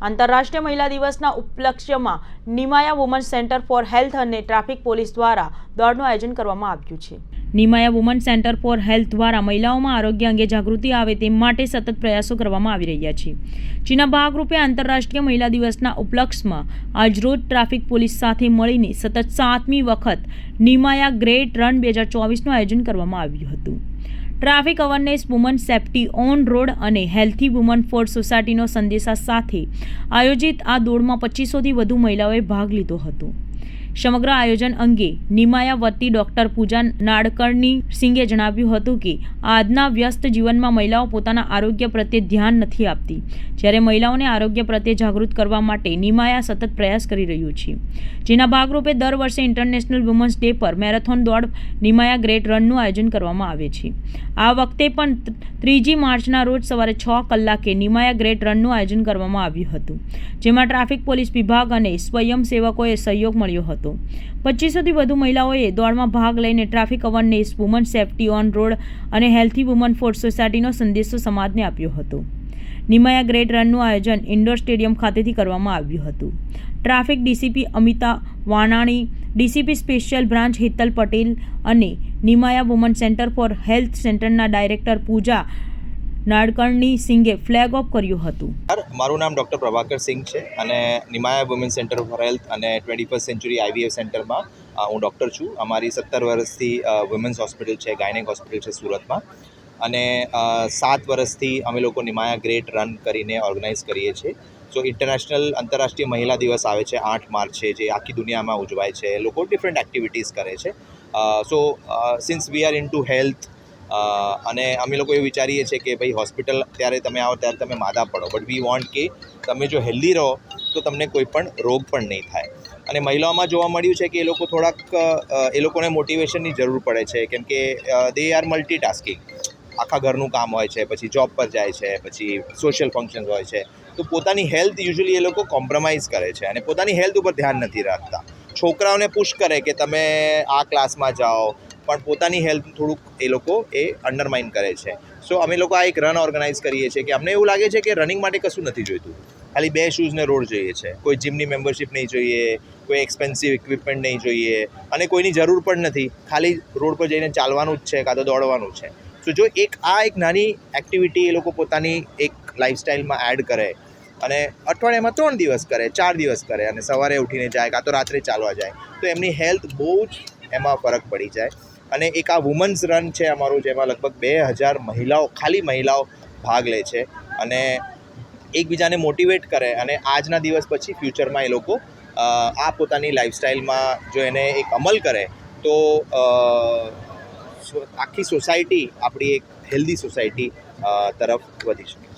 આંતરરાષ્ટ્રીય મહિલા દિવસના ઉપલક્ષ્યમાં Nimaya woman centre for health અને ટ્રાફિક પોલીસ દ્વારા દોડનું આયોજન કરવામાં આવ્યું છે. Nimaya woman centre for health દ્વારા મહિલાઓમાં આરોગ્ય અંગે જાગૃતિ આવે તે માટે સતત પ્રયાસો કરવામાં આવી રહ્યા છે. જેના ભાગરૂપે આંતરરાષ્ટ્રીય મહિલા દિવસના ઉપલક્ષમાં આજરોજ ટ્રાફિક પોલીસ સાથે મળીને સતત સાતમી વખત નિમાયા ગ્રેટ રન બે હજાર ચોવીસનું આયોજન કરવામાં આવ્યું હતું. Traffic awareness, woman safety on road અને હેલ્થી વુમન ફોર સોસાયટીનો સંદેશા સાથે આયોજિત આ દોડમાં પચીસોથી વધુ મહિલાઓએ ભાગ લીધો હતો. સમગ્ર આયોજન અંગે નિમાયા વતી ડોક્ટર પૂજા નાડકર્ણી સિંઘે જણાવ્યું હતું કે, આજના વ્યસ્ત જીવનમાં મહિલાઓ પોતાના આરોગ્ય પ્રત્યે ધ્યાન નથી આપતી. જ્યારે મહિલાઓને આરોગ્ય પ્રત્યે જાગૃત કરવા માટે નિમાયા સતત પ્રયાસ કરી રહ્યું છે. જેના ભાગરૂપે દર વર્ષે ઇન્ટરનેશનલ વુમન્સ ડે પર મેરેથોન દોડ નિમાયા ગ્રેટ રનનું આયોજન કરવામાં આવે છે. આ વખતે પણ ત્રીજી માર્ચના રોજ સવારે છ કલાકે નિમાયા ગ્રેટ રનનું આયોજન કરવામાં આવ્યું હતું. જેમાં ટ્રાફિક પોલીસ વિભાગ અને સ્વયંસેવકોએ સહયોગ મળ્યો હતો. પચીસોથી વધુ મહિલાઓએ દોડમાં ભાગ લઈને traffic awareness, woman safety on road અને હેલ્થી વુમન ફોર સોસાયટીનો સંદેશો સમાજને આપ્યો હતો. નિમાયા ગ્રેટ રનનું આયોજન ઇન્ડોર સ્ટેડિયમ ખાતેથી કરવામાં આવ્યું હતું. Traffic DCP Amita Vanani, DCP special branch Hital Patel અને Nimaya woman centre for health સેન્ટરના ડાયરેક્ટર પૂજા નાડકર્ણી સિંઘે ફ્લેગ ઓફ કર્યું હતું. મારું નામ ડૉક્ટર પ્રભાકર સિંઘ છે અને Nimaya women centre for health અને ટ્વેન્ટી ફર્સ્ટ સેન્ચુરી આઈવીએફ સેન્ટરમાં હું ડૉક્ટર છું. અમારી સત્તર વર્ષથી વુમેન્સ હોસ્પિટલ છે ગાયનેક હોસ્પિટલ છે સુરતમાં. અને સાત વર્ષથી અમે લોકો નિમાયા ગ્રેટ રન કરીને ઓર્ગેનાઇઝ કરીએ છીએ. સો ઇન્ટરનેશનલ આંતરરાષ્ટ્રીય મહિલા દિવસ આવે છે, આઠ માર્ચે જે આખી દુનિયામાં ઉજવાય છે. લોકો ડિફરન્ટ એક્ટિવિટીઝ કરે છે. So since we are into health અને અમે લોકો એવું વિચારીએ છીએ કે ભાઈ હોસ્પિટલ ત્યારે તમે આવો ત્યારે તમે માદા પડો. બટ વી વોન્ટ કે તમે જો હેલ્ધી રહો, તો તમને કોઈ પણ રોગ પણ નહીં થાય. અને મહિલાઓમાં જોવા મળ્યું છે કે એ લોકો થોડાક એ લોકોને મોટિવેશનની જરૂર પડે છે. કેમ કે દે આર મલ્ટીટાસ્કિંગ આખા ઘરનું કામ હોય છે, પછી જોબ પર જાય છે, પછી સોશિયલ ફંક્શન્સ હોય છે. તો પોતાની હેલ્થ યુઝ્યુઅલી એ લોકો કોમ્પ્રોમાઇઝ કરે છે અને પોતાની હેલ્થ ઉપર ધ્યાન નથી રાખતા. છોકરાઓને પુશ કરે કે તમે આ ક્લાસમાં જાઓ પણ પોતાની હેલ્થ થોડુંક એ લોકો એ અંડરમાઇન કરે છે. સો અમે લોકો આ એક રન ઓર્ગેનાઇઝ કરીએ છીએ કે અમને એવું લાગે છે કે રનિંગ માટે કશું નથી જોઈતું. ખાલી બે શૂઝને રોડ જોઈએ છે. કોઈ જીમની મેમ્બરશિપ નહીં જોઈએ, કોઈ એક્સપેન્સિવ ઇક્વિપમેન્ટ નહીં જોઈએ અને કોઈની જરૂર પણ નથી. ખાલી રોડ પર જઈને ચાલવાનું જ છે કાં તો દોડવાનું છે. સો જો એક આ એક નાની એક્ટિવિટી એ લોકો પોતાની એક લાઈફસ્ટાઈલમાં એડ કરે અને અઠવાડિયામાં ત્રણ દિવસ કરે, ચાર દિવસ કરે અને સવારે ઉઠીને જાય, કાં તો રાત્રે ચાલવા જાય, તો એમની હેલ્થ બહુ જ એમાં ફરક પડી જાય. અને એક આ વુમન્સ રન છે અમારું, જેમાં લગભગ બે હજાર મહિલાઓ, ખાલી મહિલાઓ ભાગ લે છે અને એકબીજાને મોટિવેટ કરે અને આજના દિવસ પછી ફ્યુચરમાં એ લોકો આ પોતાની લાઈફસ્ટાઈલમાં જો એને એક અમલ કરે, તો આખી સોસાયટી આપણી એક હેલ્ધી સોસાયટી તરફ વધી શકે